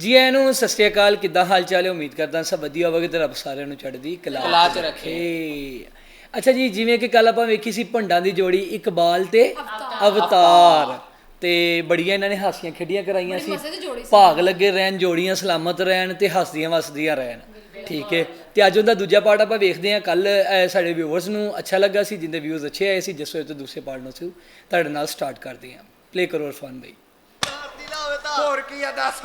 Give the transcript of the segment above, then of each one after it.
ਜੀ ਆਇਆਂ ਨੂੰ ਸਤਿ ਸ਼੍ਰੀ ਅਕਾਲ ਕਿੱਦਾਂ ਹਾਲ ਚਾਲ ਹੈ? ਉਮੀਦ ਕਰਦਾ ਸਭ ਵਧੀਆ ਹੋਵੇਗਾ ਤੇ ਰੱਬ ਸਾਰਿਆਂ ਨੂੰ ਚੜ੍ਹਦੀ ਕਲਾ ਕਲਾ 'ਚ ਰੱਖੇ। ਅੱਛਾ ਜੀ ਜਿਵੇਂ ਕਿ ਕੱਲ ਆਪਾਂ ਵੇਖੀ ਸੀ ਭੰਡਾਂ ਦੀ ਜੋੜੀ ਇਕਬਾਲ ਤੇ ਅਵਤਾਰ। ਤੇ ਬੜੀਆਂ ਇਹਨਾਂ ਨੇ ਹਾਸੀਆਂ ਖੇਡੀਆਂ ਕਰਾਈਆਂ ਸੀ। ਭਾਗ ਲੱਗੇ ਰਹਿਣ ਜੋੜੀਆਂ ਸਲਾਮਤ ਰਹਿਣ ਤੇ ਹੱਸਦੀਆਂ ਵਸਦੀਆਂ ਰਹਿਣ। ਠੀਕ ਹੈ। ਤੇ ਅੱਜ ਉਹਦਾ ਦੂਜਾ ਪਾਰਟ ਆਪਾਂ ਵੇਖਦੇ ਹਾਂ। ਕੱਲ ਸਾਡੇ ਵਿਊਅਰਸ ਨੂੰ ਅੱਛਾ ਲੱਗਾ ਸੀ ਜਿੰਦੇ ਵਿਊਜ਼ ਅੱਛੇ ਆਏ ਸੀ ਜਿਸ ਤੋਂ ਦੂਸਰੇ ਪਾਰਟ ਨੂੰ ਅਸੀਂ ਤੁਹਾਡੇ ਨਾਲ ਸਟਾਰਟ ਕਰਦੇ ਹਾਂ। ਪਲੇ ਕਰੋ ਇਰਫਾਨ ਭਾਈ ਹੋਰ ਕੀ ਆ ਦੱਸ।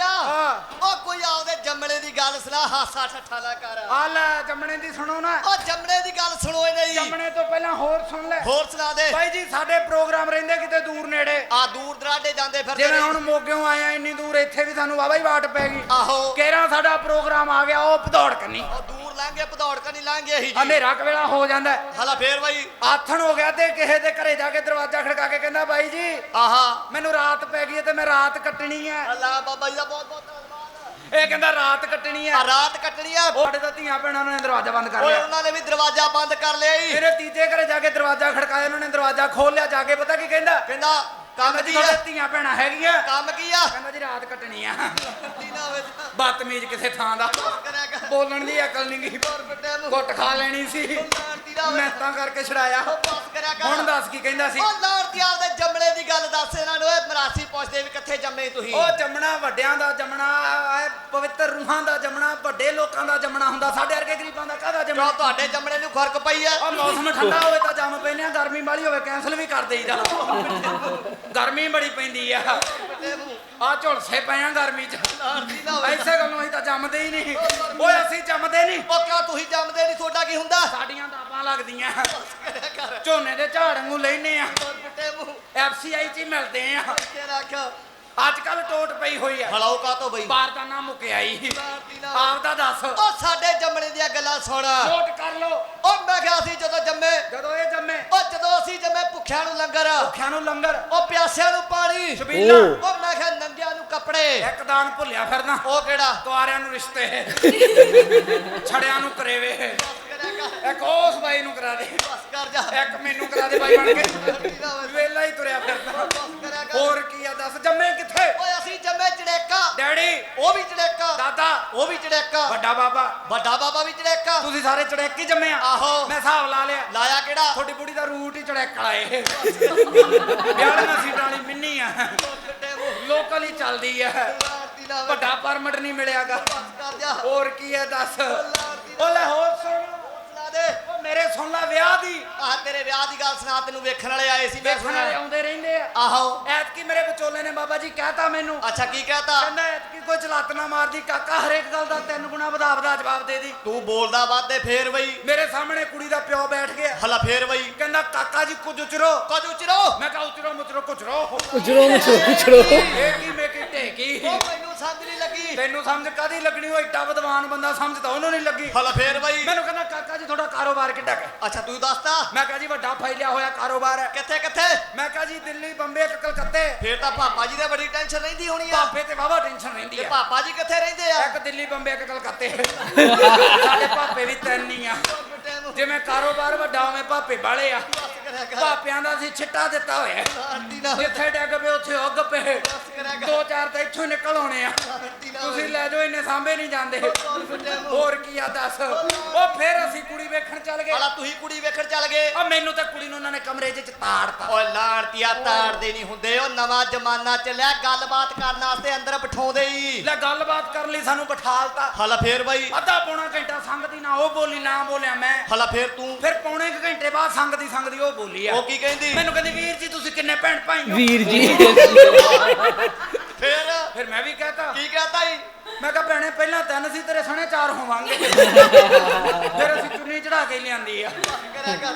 ਹਾਂ। ਉਹ ਕੋਈ ਆਪਦੇ ਜੰਮਣੇ ਦੀ ਗੱਲ ਸੁਣਾ ਹਾਸਾ ਠੱਠਾ ਨਾ ਕਰ। ਆ ਲੈ ਜੰਮਣੇ ਦੀ ਸੁਣੋ ਨਾ। ਉਹ ਜੰਮਣੇ ਦੀ ਗੱਲ ਸੁਣੋ ਇਹਨੇ ਜੀ। ਜੰਮਣੇ ਤੋਂ ਪਹਿਲਾਂ ਹੋਰ ਸੁਣ ਲੈ। ਹੋਰ ਸੁਣਾ ਦੇ। ਬਾਈ ਜੀ ਸਾਡੇ ਪ੍ਰੋਗਰਾਮ ਰਹਿੰਦੇ ਕਿਤੇ ਦੂਰ ਨੇੜੇ। ਆ ਦੂਰ ਦਰਾਡੇ ਜਾਂਦੇ ਫਿਰਦੇ ਜਿਵੇਂ ਨੇ। ਹੁਣ ਮੋਗਿਓਂ ਆਏ ਆ ਇੰਨੀ ਦੂਰ ਇੱਥੇ ਵੀ ਸਾਨੂੰ ਵਾਵਾ ਹੀ ਵਾਟ ਪੈ ਗਈ। ਆਹੋ। ਕੇਰਾ ਸਾਡਾ ਪ੍ਰੋਗਰਾਮ ਆ ਗਿਆ ਉਹ ਭਦੌੜ ਕੰਨੀ ਉਹ ਦੂਰ ਲੰਘੇ ਭਦੌੜ ਕਾ ਨਹੀਂ ਲੰਘੇ ਹੀ ਜੀ। ਹਨੇਰਾ ਕੁ ਵੇਲਾ ਹੋ ਜਾਂਦਾ। ਹੈ। ਹਲਾ ਫੇਰ ਬਾਈ। ਆਥਣ ਹੋ ਗਿਆ ਤੇ ਕਿਸੇ ਦੇ ਘਰੇ ਜਾ ਕੇ ਦਰਵਾਜ਼ਾ ਖੜਕਾ ਕੇ ਕਹਿੰਦਾ ਬਾਈ ਜੀ ਆਹਾ। ਮੈਨੂੰ ਰਾਤ ਪੈ ਗਈ ਹੈ ਤੇ ਮੈਂ ਰਾਤ ਕੱਟਣੀ ਹੈ। ਅੱਲਾ ਬਾਬਾ ਜੀ ਦਾ ਬਹੁਤ ਬਹੁਤ ਧੰਨਵਾਦ ਇਹ ਕਹਿੰਦਾ ਰਾਤ ਕੱਟਣੀ ਆ ਰਾਤ ਕੱਟਣੀ ਆ। ਉਹ ਸਾਡੇ ਤਾਂ ਧੀਆਂ ਭੈਣਾਂ ਨੇ ਦਰਵਾਜ਼ਾ ਬੰਦ ਕਰ ਓਏ ਲਿਆ। ਉਹਨਾਂ ਨੇ ਵੀ ਦਰਵਾਜ਼ਾ ਬੰਦ ਕਰ ਲਿਆ ਈ ਮੇਰੇ ਤੀਜੇ ਘਰੇ ਜਾ ਕੇ ਦਰਵਾਜ਼ਾ ਖੜਕਾਇਆ ਉਹਨਾਂ ਨੇ ਦਰਵਾਜ਼ਾ ਖੋਲ ਲਿਆ ਜਾ ਕੇ ਪਤਾ ਕੀ ਕਹਿੰਦਾ? ਕਹਿੰਦਾ ਕੰਮ ਕੀ ਆ? ਤੁਹਾਡੇ ਧੀਆਂ ਭੈਣਾਂ ਹੈਗੀਆਂ। ਕੰਮ ਕੀ ਆ? ਕਹਿੰਦਾ ਜੀ ਰਾਤ ਕੱਟਣੀ ਆ। ਤੀ ਨਾ ਹੋਵੇ ਤਾਂ ਬਦਤਮੀਜ਼ ਕਿਸੇ ਥਾਂ ਦਾ। ਕਰਿਆ ਕਰ। ਬੋਲਣ ਦੀ ਅਕਲ ਨਹੀਂ ਗਈ ਹੋਰ ਬੱਟੇ ਨੂੰ। ਘੁੱਟ ਖਾ ਲੈਣੀ ਸੀ। ਹੋਵੇ ਮੈਂ ਤਾਂ ਕਰਕੇ ਛੜਾਇਆ ਉਹ ਬਸ ਕਰਿਆ ਕਰ। ਹੁਣ ਦੱਸ ਕੀ ਕਹਿੰਦਾ ਸੀ। ਉਹ ਨਾਰਤੀ ਆਪਦੇ ਜੰਮਣੇ ਦੀ ਗੱਲ ਦੱਸ ਇਹਨਾਂ ਨੂੰ ਓਏ ਮਰਾਸੀ ਜੰਮੇ ਤੁਸੀਂ। ਉਹ ਜੰਮਣਾ ਵੱਡਿਆਂ ਦਾ ਜੰਮਣਾ ਇਹ ਪਵਿੱਤਰ ਰੂਹਾਂ ਦਾ ਜੰਮਣਾ ਵੱਡੇ ਲੋਕਾਂ ਦਾ ਜੰਮਣਾ ਹੁੰਦਾ ਸਾਡੇ ਵਰਗੇ ਗਰੀਬਾਂ ਦਾ ਕਾਹਦਾ ਕਿਉਂ ਜੰਮਣਾ ਤੁਹਾਡੇ ਜੰਮਣੇ ਨੂੰ ਫ਼ਰਕ ਪਈ ਆ? ਉਹ ਮੌਸਮ ਠੰਡਾ ਹੋਵੇ ਤਾਂ ਜੰਮ ਪੈਨੇ ਆ ਗਰਮੀ ਵਾਲੀ ਹੋਵੇ ਕੈਨਸਲ ਵੀ ਕਰ ਦੇਈਦਾ ਗਰਮੀ ਬੜੀ ਪੈਂਦੀ ਆ। ਆ ਝੁਲਸੇ ਪਏ ਆ ਗਰਮੀ ਚ। ਐਸੇ ਗੱਲੋਂ ਅਸੀਂ ਤਾਂ ਜੰਮਦੇ ਹੀ ਨਹੀਂ। ਓਏ ਅਸੀਂ ਜੰਮਦੇ ਨਹੀਂ। ਉਹ ਕਿਉਂ ਤੁਸੀਂ ਜੰਮਦੇ ਨਹੀਂ? ਤੁਹਾਡਾ ਕੀ ਹੁੰਦਾ? ਸਾਡੀਆਂ ਦਾਬਾਂ ਲੱਗਦੀਆਂ। ਝੋਨੇ ਦੇ ਝਾੜ ਨੂੰ ਲੈਨੇ ਆ। ਐਫਸੀਆਈ ਚ ਮਿਲਦੇ ਆ। ਅੱਜ ਕੱਲ ਟੋਟ ਪਈ ਹੋਈ ਆ। ਹਲਾਓ ਕਾ ਤੋਂ ਬਈ? ਬਾਰਦਾਨਾ ਮੁੱਕਿਆ ਹੀ ਨਾਰਤੀ ਨਾ ਆਪ ਦਾ ਦੱਸ। ਉਹ ਸਾਡੇ ਜੰਮਣੇ ਦੀਆਂ ਗੱਲਾਂ ਸੁਣ। ਨੋਟ ਕਰ ਲੋ ਉਹ ਮੈਂ ਕਿਹਾ ਸੀ ਜਦੋਂ ਜੰਮੇ। ਜਦੋਂ ਇਹ ਜੰਮੇ। ਉਹ ਜਦੋਂ ਅਸੀਂ ਜੰਮੇ ਭੁੱਖਿਆਂ ਨੂੰ ਲੰਗਰ। ਭੁੱਖਿਆਂ ਨੂੰ ਲੰਗਰ। ਉਹ ਪਿਆਸਿਆਂ ਨੂੰ ਪਾਣੀ। ਛਬੀਲਾ ਓ। ਉਹ ਮੈਂ ਕਿਹਾ ਨੰਗਿਆਂ ਨੂੰ ਕੱਪੜੇ। ਇੱਕ ਦਾਨ ਭੁੱਲਿਆ ਫਿਰਦਾ ਉਹ ਕਿਹੜਾ? ਕੁਆਰਿਆਂ ਨੂੰ ਰਿਸ਼ਤੇ। ਛੜਿਆਂ ਨੂੰ ਕਰੇਵੇ। ਇੱਕ ਉਸ ਬਾਈ ਨੂੰ ਕਰਾ ਦੇ। ਬਸ ਕਰ ਜਾ। ਇੱਕ ਮੈਨੂੰ ਕਰਾ ਦੇ ਬਾਈ ਬਣ ਕੇ। ਵੇਲਾ ਹੀ ਤੁਰਿਆ ਫਿਰਦਾ। ਦਾਦਾ ਉਹ ਵੀ ਚੜੇਕਾ। ਵੱਡਾ ਬਾਬਾ। ਵੱਡਾ ਬਾਬਾ ਵੀ ਚੜੇਕਾ। ਤੁਸੀਂ ਸਾਰੇ ਚੜੈਕ ਜੰਮੇ ਆ। ਆਹੋ। ਮੈਂ ਹਿਸਾਬ ਲਾ ਲਿਆ। ਲਾਇਆ ਕਿਹੜਾ? ਤੁਹਾਡੀ ਬੁੜੀ ਦਾ ਰੂਟ ਹੀ ਚੜੈਕ ਏ ਵਿਆਹਣਾ ਸੀਟਾਂ ਵਾਲੀ ਮਿੰਨੀ ਆ। ਲੋਕਲ ਹੀ ਚੱਲਦੀ ਆ। ਵੱਡਾ ਪਰਮਿਟ ਨਹੀਂ ਮਿਲਿਆਗਾ। ਹੋਰ ਕੀ ਹੈ ਦੱਸ। ਉਹ ਲੈ ਹੋਰ ਸੁਣ ਉਹ ਮੇਰੇ ਸੁਣ ਲੈ ਵਿਆਹ ਦੀ। ਆਹ ਤੇਰੇ ਵਿਆਹ ਦੀ ਗੱਲ ਸੁਣਾ ਤੈਨੂੰ ਵੇਖਣ ਵਾਲੇ ਆਏ ਸੀ ਵੇਖਣ ਵਾਲੇ ਆਉਂਦੇ ਰਹਿੰਦੇ ਆ। ਆਹੋ। ਐਤਕੀ ਮੇਰੇ ਵਿਚੋਲੇ ਨੇ ਬਾਬਾ ਜੀ ਕਹਿਤਾ ਮੈਨੂੰ। ਅੱਛਾ ਕੀ ਕਹਤਾ? ਕਹਿੰਦਾ ਐਤਕੀ ਕੋਈ ਚਲਾਤ ਨਾ ਮਾਰਦੀ ਕਾਕਾ ਹਰੇਕ ਗੱਲ ਦਾ ਤਿੰਨ ਗੁਣਾ ਵਧਾ ਵਧਾ ਜਵਾਬ ਦੇ ਦੀ। ਤੂੰ ਬੋਲਦਾ ਵਾਦੇ ਫੇਰ ਬਈ। ਮੇਰੇ ਸਾਹਮਣੇ ਕੁੜੀ ਦਾ ਪਿਓ ਬੈਠ ਗਿਆ। ਹਲਾ ਫੇਰ ਬਈ। ਕਹਿੰਦਾ ਕਾਕਾ ਜੀ ਕੁਝ ਉਚਰੋ। ਕੁਝ ਉਚਰੋ। ਮੈਂ ਕਹਾ ਉਚਰੋ ਮੁਚਰੋ ਕੁਚਰੋ ਉਜਰੋ ਮੁਛਰੋ ਉਜਰੋ ਇਹ ਕੀ ਮੇਕੀ ਢੇਕੀ? ਉਹ ਮੈਨੂੰ ਸਮਝ ਨਹੀਂ ਲੱਗੀ। ਤੈਨੂੰ ਸਮਝ ਕਾਦੀ ਲੱਗਣੀ? ਉਹ ਏਡਾ ਵਿਦਵਾਨ ਬੰਦਾ ਸਮਝ ਤਾਂ ਉਹਨੂੰ ਨਹੀਂ ਲੱਗੀ। ਹਲਾ ਫੇਰ ਬਈ। ਮੈਨੂੰ ਕਹਿੰਦਾ ਕਾਕਾ ਜੀ ਤੁਹਾਡਾ ਕਾਰੋਬਾਰ ਕਿੱਡਾ ਕੁ ਹੈ? ਅੱਛਾ ਤੂੰ ਦੱਸਦਾ। ਮੈਂ ਕਹਾ ਜੀ ਵੱਡਾ ਫੈਲਿਆ ਹੋਇਆ ਕਾਰੋਬਾਰ ਹੈ। ਕਿੱਥੇ ਕਿੱਥੇ? ਮੈਂ ਜੀ ਦਿੱਲੀ ਬੰਬੇ ਕਲਕੱਤੇ। ਫੇਰ ਤਾਂ ਪਾਪਾ ਜੀ ਦੇ ਬੜੀ ਟੈਨਸ਼ਨ ਰਹਿੰਦੀ ਹੋਣੀ ਆ। ਪਾਪੇ ਤੇ ਵਾਵਾ ਟੈਨਸ਼ਨ ਰਹਿੰਦੀ ਤੇ ਹੈ ਪਾਪਾ ਜੀ ਕਿੱਥੇ ਰਹਿੰਦੇ ਆ? ਇੱਕ ਦਿੱਲੀ ਬੰਬੇ ਇੱਕ ਕਲਕੱਤੇ। ਸਾਡੇ ਪਾਪੇ ਵੀ ਤਿੰਨ ਹੀ ਆ। ਬੇਟੇ ਨੂੰ ਜਿਵੇਂ ਕਾਰੋਬਾਰ ਵੱਡਾ ਹੋਵੇ ਪਾਪੇ ਬਾਲੇ ਆ। ਬਸ ਕਰਿਆ ਕਰ ਪਾਪਿਆਂ ਦਾ ਸੀ ਛਿੱਟਾ ਦਿੱਤਾ ਹੋਇਆ। ਹੈ। ਆਂਟੀ ਜਿੱਥੇ ਡੱਗ ਪਏ ਉੱਥੇ ਉੱਗ ਪਏ। ਦੋ ਚਾਰ ਤਾਂ ਇੱਥੋਂ ਹੀ ਨਿਕਲ ਆਉਣੇ ਆ। ਤੁਸੀਂ ਲੈ ਜਾਓ ਇੰਨੇ ਸਾਂਭੇ ਨਹੀਂ ਜਾਂਦੇ। ਹੋਰ ਕੀ ਆ ਦੱਸ? ਉਹ ਫਿਰ ਅਸੀਂ ਕੁੜੀ ਵੇਖਣ ਚੱਲ ਗਏ। ਹਲਾ ਤੁਸੀਂ ਕੁੜੀ ਵੇਖਣ ਚੱਲ ਗਏ। ਆ ਮੈਨੂੰ ਤਾਂ ਕੁੜੀ ਨੂੰ ਉਹਨਾਂ ਨੇ ਕਮਰੇ 'ਚ ਤਾੜਤਾ। ਓਏ ਲਾਣਤੀਆ ਤਾੜਦੇ ਨਹੀਂ ਹੁੰਦੇ। ਉਹ ਨਵਾਂ ਜ਼ਮਾਨਾ ਚੱਲਿਆ ਗੱਲਬਾਤ ਕਰਨ ਵਾਸਤੇ ਅੰਦਰ ਬਿਠਾਉਂਦੇ ਹੀ। ਲੈ ਗੱਲਬਾਤ ਕਰਨ ਲਈ ਸਾਨੂੰ ਬਿਠਾਲਤਾ। ਹਲਾ ਫੇਰ ਬਈ। ਅੱਧਾ ਪੌਣਾ ਘੰਟਾ ਸੰਗਦੀ ਨਾ ਉਹ ਬੋਲੀ ਨਾ ਬੋਲਿਆ ਮੈਂ। ਹਲਾ ਫੇਰ ਤੂੰ। ਫਿਰ ਪੌਣੇ ਕੁ ਘੰਟੇ ਬਾਅਦ ਸੰਗਦੀ ਸੰਗਦੀ ਉਹ ਬੋਲੀ ਆ। ਉਹ ਕੀ ਕਹਿੰਦੀ? ਮੈਨੂੰ ਕਹਿੰਦੀ ਵੀਰ ਜੀ ਤੁਸੀਂ ਕਿੰਨੇ ਭੈਣ ਭਾਈ ਹੋ? ਵੀਰ ਜੀ। ਫੇਰ? ਫਿਰ ਮੈਂ ਵੀ ਕਹਤਾ। ਕੀ ਕਹਤਾ ਈ ਮੈਂ ਕਿਹਾ ਭੈਣੇ ਪਹਿਲਾਂ ਤਿੰਨ ਸੀ ਤੇਰੇ ਸਣੇ ਚਾਰ ਹੋਵਾਂਗੇ। ਫਿਰ ਅਸੀਂ ਚੁੰਨੀ ਚੜਾ ਕੇ ਲਿਆਂਦੀ ਆ।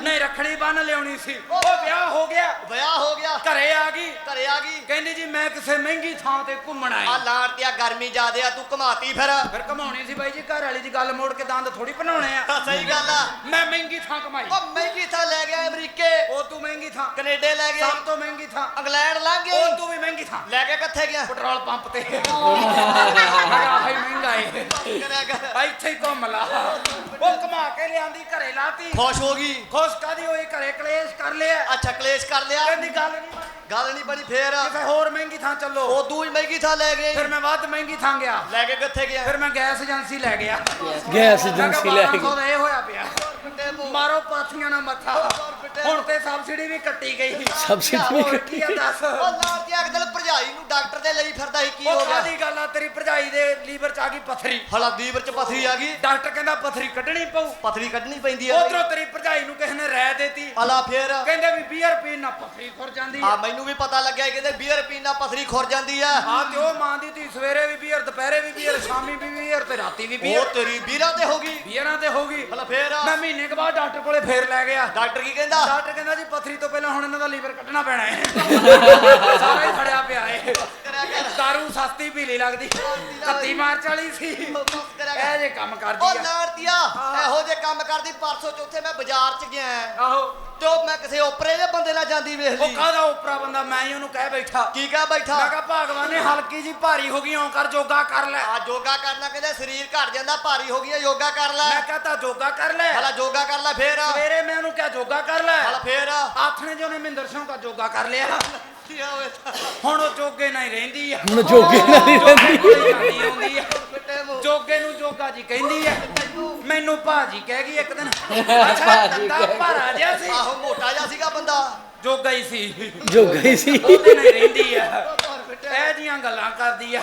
ਨਹੀਂ ਰੱਖੜੀ ਬੰਨ ਲਿਆਉਣੀ ਸੀ। ਉਹ ਵਿਆਹ ਹੋ ਗਿਆ। ਵਿਆਹ ਹੋ ਗਿਆ। ਘਰੇ ਆ ਘਰੇ ਆ ਗਈ। ਕਹਿੰਦੀ ਜੀ ਮੈਂ ਕਿਸੇ ਮਹਿੰਗੀ ਥਾਂ ਤੇ ਘੁੰਮਣ ਆਈ ਆ ਲਾਣਤੀਆ ਗਰਮੀ ਜ਼ਿਆਦੇ ਆ ਤੂੰ ਘਮਾਤੀ ਫਿਰ। ਫਿਰ ਘਮਾਉਣੀ ਸੀ ਬਾਈ ਜੀ ਘਰ ਵਾਲੀ ਦੀ ਗੱਲ ਮੋੜ ਕੇ ਦੰਦ ਥੋੜੀ ਬਣਾਉਣੇ ਆ। ਸਹੀ ਗੱਲ ਆ। ਮੈਂ ਮਹਿੰਗੀ ਥਾਂ ਕਮਾਈ ਉਹ ਮਹਿੰਗੀ ਥਾਂ ਲੈ ਗਿਆ ਅਮਰੀਕੇ। ਉਹ ਤੂੰ ਮਹਿੰਗੀ ਥਾਂ। ਕੈਨੇਡਾ ਲੈ ਗਿਆ। ਸਭ ਤੋਂ ਮਹਿੰਗੀ ਥਾਂ। ਇੰਗਲੈਂਡ ਲੰਘ ਉਹ ਗਏ ਤੂੰ ਵੀ ਮਹਿੰਗੀ ਥਾਂ। ਲੈ ਕੇ ਕਿੱਥੇ ਗਿਆ? ਪੈਟਰੋਲ ਪੰਪ ਤੇ। ਮੈਂ ਕਿਹਾ ਆਹੀ ਮਹਿੰਗਾ ਏ। ਇੱਥੇ ਹੀ ਘੁੰਮ ਲਾ। ਉਹ ਘੁਮਾ ਕੇ ਲਿਆਂਦੀ ਘਰੇ ਲਾਤੀ। ਖੁਸ਼ ਹੋ ਗਈ। ਖੁਸ਼ ਕਾਦੀ ਹੋਈ? ਘਰੇ ਕਲੇਸ਼ ਕਰ ਲਿਆ। ਅੱਛਾ ਕਲੇਸ਼ ਕਰ ਲਿਆ। ਕਹਿੰਦੀ ਗੱਲ ਨਹੀਂ ਗੱਲ ਨਹੀਂ ਬਣੀ ਫੇਰ। ਕਿਸੇ ਹੋਰ ਮਹਿੰਗੀ ਥਾਂ ਚੱਲੋ। ਉਦੋਂ ਹੀ ਮਹਿੰਗੀ ਥਾਂ ਲੈ ਗਏ। ਫਿਰ ਮੈਂ ਵੱਧ ਮਹਿੰਗੀ ਥਾਂ ਗਿਆ। ਲੈ ਕੇ ਕਿੱਥੇ ਗਿਆ? ਫਿਰ ਮੈਂ ਗੈਸ ਏਜੰਸੀ ਲੈ ਗਿਆ। ਗੈਸ ਏਜੰਸੀ ਲੈ 1200 ਗਈ ਦਾ ਇਹ ਹੋਇਆ ਪਿਆ। ਫਿੱਟੇ ਮੂੰਹ ਮਾਰੋ ਪਾਥੀਆਂ ਨਾਲ ਮੱਥਾ। ਹੁਣ ਤੇ ਸਬਸਿਡੀ ਵੀ ਕੱਟੀ ਗਈ। ਸਬਸਿਡੀ ਵੀ ਹੋਰ ਕੀ ਆ ਦੱਸ? ਉਹ ਲਾਂਤੀ ਇੱਕ ਦਿਨ ਭਰਜਾਈ ਨੂੰ ਡਾਕਟਰ ਦੇ ਲਈ ਫਿਰਦਾ ਸੀ ਕੀ ਹੋ ਉਹ ਗਿਆ? ਕਾਦੀ ਗੱਲ ਆ? ਤੇਰੀ ਭਰਜਾਈ ਦੇ ਲੀਵਰ ਚ ਆ ਗਈ ਪਥਰੀ। ਹਲਾ ਦੀਵਰ ਚ ਪਥਰੀ ਆ ਗਈ। ਡਾਕਟਰ ਕਹਿੰਦਾ ਪਥਰੀ ਕੱਢਣੀ ਪਊ। ਪਥਰੀ ਕੱਢਣੀ ਪੈਂਦੀ ਆ ਉਧਰੋਂ ਤੇਰੀ ਭਰਜਾਈ ਨੂੰ ਕਿਸੇ ਨੇ ਰਹਿ ਦੇਤੀ। ਹਲਾ ਫੇਰ। ਕਹਿੰਦੇ ਵੀ ਬੀਅਰ ਪੀਣ ਨਾਲ ਪਥਰੀ ਖੁਰ ਜਾਂਦੀ ਆ। ਮੈਨੂੰ ਵੀ ਪਤਾ ਲੱਗਿਆ ਕਿ ਕਹਿੰਦੇ ਬੀਅਰ ਪੀਣ ਨਾਲ ਪਥਰੀ ਖੁਰ ਜਾਂਦੀ ਆ। ਆ ਤੇ ਉਹ ਮਾਂ ਦੀ ਧੀ ਸਵੇਰੇ ਵੀ ਬੀਅਰ ਦੁਪਹਿਰੇ ਵੀ ਬੀਅਰ ਸ਼ਾਮੀ ਵੀ ਬੀਅਰ ਤੇ ਰਾਤੀ ਵੀ ਉਹ ਬੀਅਰ ਤੇਰੀ ਵੀਰਾਂ ਤੇ ਹੋ ਗਈ। ਬੀਅਰਾਂ ਤੇ ਹੋ ਗਈ। ਹਲਾ ਫੇਰ। ਮੈਂ ਮਹੀਨੇ ਕੇ ਬਾਅਦ ਡਾਕਟਰ ਕੋਲੇ ਫੇਰ ਲੈ ਗਿਆ। ਡਾਕਟਰ ਕੀ ਕਹਿੰਦਾ? ਡਾਕਟਰ ਕਹਿੰਦਾ ਜੀ ਪਥਰੀ ਤੋਂ ਪਹਿਲਾਂ ਹੁਣ ਇਹਨਾਂ ਦਾ ਲੀਵਰ ਕੱਢਣਾ ਪੈਣਾ ਹੈ। ਸਾਰਾ ਹੀ ਖੜਿਆ ਪਿਆ ਕਰ ਦਾਰੂ ਸਸਤੀ ਪੀਲੀ ਲੱਗਦੀ। ਕੱਤੀ ਮਾਰਚ ਵਾਲੀ ਸੀ। ਇਹ ਜੇ ਕੰਮ ਉਹ ਕਰਦੀ ਆ। ਲਾੜਤੀਆ ਇਹੋ ਜੇ ਕੰਮ ਕਰਦੀ ਪਰਸੋਂ ਚੌਥੇ ਮੈਂ ਬਾਜ਼ਾਰ ਚ ਗਿਆ। ਆਹੋ। ਉਹ ਮੈਂ ਕਿਸੇ ਓਪਰੇ ਦੇ ਬੰਦੇ ਨਾਲ ਜਾਂਦੀ ਵੇਖ ਉਹ ਲਈ ਕਾਹਦਾ ਉਪਰਾ ਬੰਦਾ? ਮੈਂ ਹੀ ਉਹਨੂੰ ਕਹਿ ਬੈਠਾ। ਕੀ ਕਹ ਬੈਠਾ? ਮੈਂ ਕਿਹਾ ਭਗਵਾਨ ਨੇ ਹਲਕੀ ਜੀ ਭਾਰੀ ਹੋ ਗਈ ਓਂ ਕਰ ਜੋਗਾ ਕਰ ਲੈ। ਆ ਯੋਗਾ ਕਰਨਾ ਕਹਿੰਦੇ ਸਰੀਰ ਘਟ ਜਾਂਦਾ ਭਾਰੀ ਹੋ ਗਿਆ ਯੋਗਾ ਕਰ ਲੈ। ਮੈਂ ਕਹਤਾ ਜੋਗਾ ਕਰ ਲੈ। ਹਲਾ ਯੋਗਾ ਕਰ ਲੈ ਫੇਰ। ਸਵੇਰੇ ਮੈਂ ਉਹਨੂੰ ਕਿਹਾ ਜੋਗਾ ਕਰ ਲੈ। ਹਲਾ ਫੇਰ। ਆਥਣੇ ਜੋ ਨੇ ਮਹਿੰਦਰ ਸਿੰਘ ਦਾ ਜੋਗਾ ਕਰ ਲਿਆ। ਕੀ ਹੋਵੇ ਹੁਣ ਉਹ ਜੋਗੇ ਨਾਲ ਹੀ ਰਹਿੰਦੀ ਆ। ਹੁਣ ਜੋਗੇ ਨਾਲ ਹੀ ਰਹਿੰਦੀ ਜੋਗੇ ਆਉਂਦੀ ਆ। ਨੂੰ ਜੋਗਾ ਜੀ ਕਹਿੰਦੀ ਆ। ਮੈਨੂੰ ਭਾਜੀ ਕਹਿ ਗਈ ਇੱਕ ਦਿਨ। ਅੱਛਾ ਭਾਜੀ ਕਹਿ ਗਈ। ਭਾਰਾ ਜਿਹਾ ਸੀ। ਆਹੋ ਮੋਟਾ ਜਿਹਾ ਸੀਗਾ ਬੰਦਾ। ਜੋਗਾ ਹੀ ਸੀ। ਜੋਗਾ ਹੀ ਸੀ। ਉਹਦੇ ਨਾਲ ਹੀ ਰਹਿੰਦੀ ਆ। ਇਹ ਜੀਆਂ ਗੱਲਾਂ ਕਰਦੀ ਆ।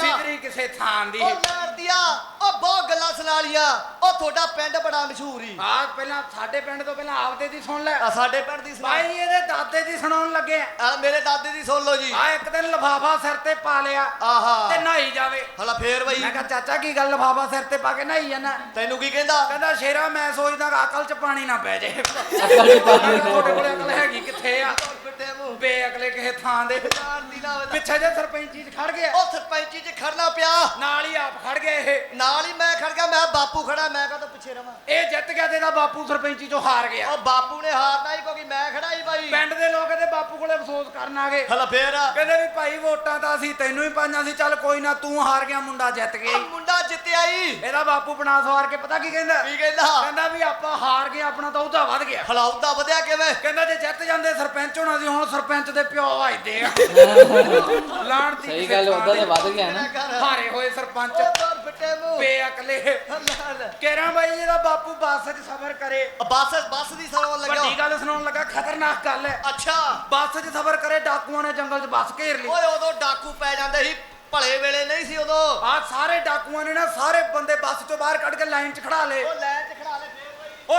ਸਿੱਧਰੀ ਕਿਸੇ ਥਾਂ ਦੀ। ਉਹ ਲੜਦੀਆ ਉਹ ਬਹੁਤ ਗੱਲਾਂ ਸੁਣਾ ਲੀਆਂ ਉਹ ਤੁਹਾਡਾ ਪਿੰਡ ਬੜਾ ਮਸ਼ਹੂਰ ਹੀ ਆਹ ਪਹਿਲਾਂ ਸਾਡੇ ਪਿੰਡ ਤੋਂ ਪਹਿਲਾਂ ਆਪਦੇ ਦੀ ਸੁਣ ਲੈ। ਆ ਸਾਡੇ ਪਿੰਡ ਦੀ ਸੁਣਾ। ਭਾਈ ਇਹਦੇ ਦਾਦੇ ਦੀ ਸੁਣਾਉਣ ਲੱਗੇ ਆ। ਆ ਮੇਰੇ ਦਾਦੇ ਦੀ ਸੁਣ ਲਓ ਜੀ। ਆਹ ਇੱਕ ਦਿਨ ਲਫਾਫਾ ਸਿਰ ਤੇ ਪਾ ਲਿਆ ਆਹਾ। ਤੇ ਨਹਾਈ ਜਾਵੇ। ਹਲਾ ਫੇਰ ਬਈ। ਮੈਂ ਕਿਹਾ ਚਾਚਾ ਕੀ ਗੱਲ ਲਫਾਫਾ ਸਿਰ ਤੇ ਪਾ ਕੇ ਨਹਾਈ ਜਾਣਾ ਤੈਨੂੰ ਕੀ ਕਹਿੰਦਾ? ਕਹਿੰਦਾ ਸ਼ੇਰਾ ਮੈਂ ਸੋਚਦਾ ਅਕਲ ਚ ਪਾਣੀ ਨਾ ਪੈ ਜੇ। ਅਕਲ ਚ ਪਾਣੀ ਤੁਹਾਡੇ ਕੋਲ ਅਕਲ ਹੈਗੀ ਕਿੱਥੇ ਆ? ਬੇ ਅਕਲੇ ਕਿਸੇ ਥਾਂ ਦੇ। ਪਿੱਛੇ ਜੇ ਸਰਪੰਚੀ ਚ ਖੜ ਗਿਆ। ਉਹ ਸਰਪੰਚੀ 'ਚ ਖੜਨਾ ਪਿਆ। ਨਾਲ ਹੀ ਆਪ ਖੜ ਗਿਆ ਇਹ। ਨਾਲ ਹੀ ਮੈਂ ਖੜ ਗਿਆ ਮੈਂ ਬਾਪੂ ਖੜਾ ਮੈਂ ਕਹਾਂ ਪਿੱਛੇ ਰਵਾਂ? ਇਹ ਜਿੱਤ ਗਿਆ ਤੇ ਇਹਦਾ ਬਾਪੂ ਸਰਪੰਚੀ ਚੋਂ ਹਾਰ ਗਿਆ। ਉਹ ਬਾਪੂ ਨੇ ਹਾਰਨਾ ਹੀ ਕਿਉਂਕਿ ਮੈਂ ਖੜਾ ਹੀ ਬਾਈ ਪਿੰਡ ਦੇ ਲੋਕ ਇਹਦੇ ਬਾਪੂ ਕੋਲੇ ਅਫਸੋਸ ਕਰਨ ਆ ਗਏ। ਹਲਾ ਫੇਰ। ਕਹਿੰਦੇ ਵੀ ਭਾਈ ਵੋਟਾਂ ਤਾਂ ਅਸੀਂ ਤੈਨੂੰ ਹੀ ਪਾਈਆਂ ਸੀ ਚੱਲ ਕੋਈ ਨਾ ਤੂੰ ਹਾਰ ਗਿਆ ਮੁੰਡਾ ਜਿੱਤ ਗਿਆ ਮੁੰਡਾ ਜਿੱਤਿਆ ਹੀ। ਇਹਦਾ ਬਾਪੂ ਬਣਾ ਸਵਾਰ ਕੇ ਪਤਾ ਕੀ ਕਹਿੰਦਾ? ਕੀ ਕਹਿੰਦਾ? ਕਹਿੰਦਾ ਵੀ ਆਪਾਂ ਹਾਰ ਗਏ ਆਪਣਾ ਤਾਂ ਉਹਦਾ ਵੱਧ ਗਿਆ। ਹਲਾਉਦਾ ਵਧਿਆ ਕਿਵੇਂ? ਕਹਿੰਦਾ ਜੇ ਜਿੱਤ ਜਾਂਦੇ ਸਰਪੰਚ ਹੋਣਾ ਸੀ ਹੁਣ ਸਰਪੰਚ ਦੇ ਪਿਓ ਵਜਦੇ ਆ। ਲਾਣ ਦੀ ਸਹੀ ਗੱਲ ਉਹਦਾ ਤੇ ਵੱਧ ਗਿਆ ਨਾ। ਹਾਰੇ ਹੋਏ ਸਰਪੰਚ। ਮੂੰਹ। ਬੇਅਕਲੇ। ਕਹਿਰਾਂ ਬਾਈ ਜਿਹਦਾ ਬਾਪੂ ਬੱਸ 'ਚ ਸਫ਼ਰ ਕਰੇ। ਬੱਸ ਬੱਸ ਦੀ ਸਰਵਣ ਵੱਡੀ ਲੱਗਿਆ। ਗੱਲ ਸੁਣਾਉਣ ਲੱਗਾ ਖਤਰਨਾਕ ਗੱਲ ਹੈ। ਅੱਛਾ। ਬੱਸ 'ਚ ਸਫ਼ਰ ਕਰੇ ਡਾਕੂਆਂ ਨੇ ਜੰਗਲ 'ਚ ਬੱਸ ਘੇਰ ਲਈ। ਓਏ ਉਦੋਂ ਡਾਕੂ ਪੈ ਜਾਂਦੇ ਸੀ ਭਲੇ ਵੇਲੇ ਨਹੀਂ ਸੀ ਉਦੋਂ। ਆ ਸਾਰੇ ਡਾਕੂਆਂ ਨੇ ਨਾ ਸਾਰੇ ਬੰਦੇ ਬੱਸ 'ਚੋਂ ਬਾਹਰ ਕੱਢ ਕੇ ਲਾਈਨ 'ਚ ਖੜਾ ਲਏ। ਉਹ ਲੈ ਚ